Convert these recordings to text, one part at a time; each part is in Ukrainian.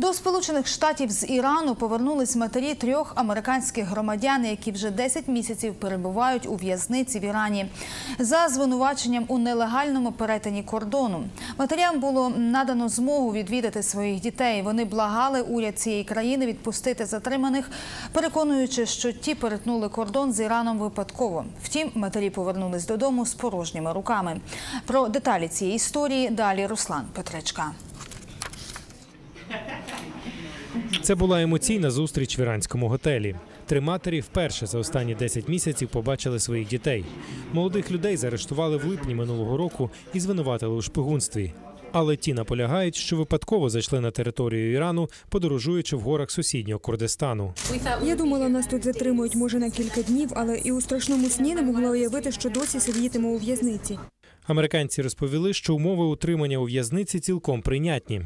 До Сполучених Штатів з Ірану повернулись матері трьох американських громадян, які вже 10 місяців перебувають у в'язниці в Ірані за звинуваченням у нелегальному перетині кордону. Матерям було надано змогу відвідати своїх дітей. Вони благали уряд цієї країни відпустити затриманих, переконуючи, що ті перетнули кордон з Іраном випадково. Втім, матері повернулись додому з порожніми руками. Про деталі цієї історії далі Руслан Петречка. Це була емоційна зустріч в іранському готелі. Три матері вперше за останні 10 місяців побачили своїх дітей. Молодих людей заарештували в липні минулого року і звинуватили у шпигунстві. Але ті наполягають, що випадково зайшли на територію Ірану, подорожуючи в горах сусіднього Курдистану. Я думала, нас тут затримують може на кілька днів, але і у страшному сні не могла уявити, що досі сидітиму у в'язниці. Американці розповіли, що умови утримання у в'язниці цілком прийнятні.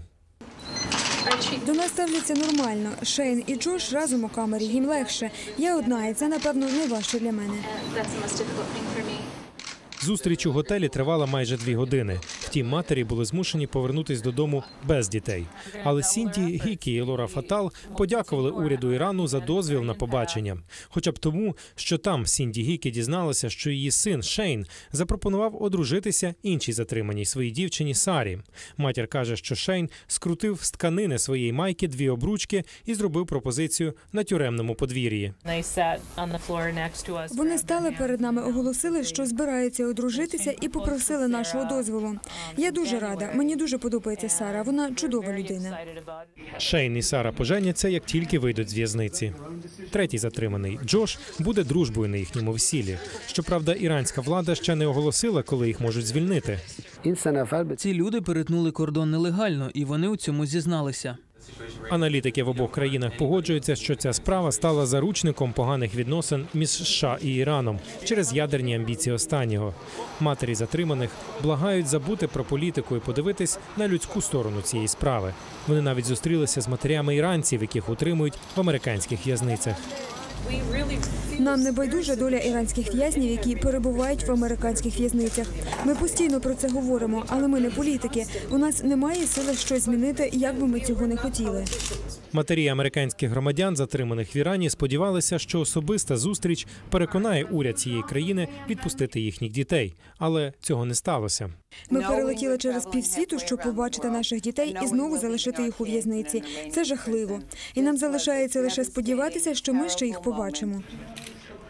До нас ставляться нормально. Шейн і Джош разом у камері. Їм легше. Я одна, і це напевно найважче для мене. Me. Зустріч у готелі тривала майже дві години. Втім, матері були змушені повернутись додому без дітей. Але Сінді Гікі і Лора Фатал подякували уряду Ірану за дозвіл на побачення. Хоча б тому, що там Сінді Гікі дізналася, що її син Шейн запропонував одружитися іншій затриманій своїй дівчині Сарі. Матір каже, що Шейн скрутив з тканини своєї майки дві обручки і зробив пропозицію на тюремному подвір'ї. Вони стали перед нами, оголосили, що збираються одружитися, і попросили нашого дозволу. Я дуже рада. Мені дуже подобається Сара. Вона чудова людина. Шейн і Сара поженяться, як тільки вийдуть з в'язниці. Третій затриманий Джош буде дружбою на їхньому всілі. Щоправда, іранська влада ще не оголосила, коли їх можуть звільнити. Ці люди перетнули кордон нелегально, і вони у цьому зізналися. Аналітики в обох країнах погоджуються, що ця справа стала заручником поганих відносин між США і Іраном через ядерні амбіції останнього. Матері затриманих благають забути про політику і подивитись на людську сторону цієї справи. Вони навіть зустрілися з матерями іранців, яких утримують в американських в'язницях. Нам не байдужа доля іранських в'язнів, які перебувають в американських в'язницях. Ми постійно про це говоримо, але ми не політики. У нас немає сили щось змінити, як би ми цього не хотіли. Матері американських громадян, затриманих в Ірані, сподівалися, що особиста зустріч переконає уряд цієї країни відпустити їхніх дітей, але цього не сталося. Ми перелетіли через півсвіту, щоб побачити наших дітей і знову залишити їх у в'язниці. Це жахливо. І нам залишається лише сподіватися, що ми ще їх побачимо.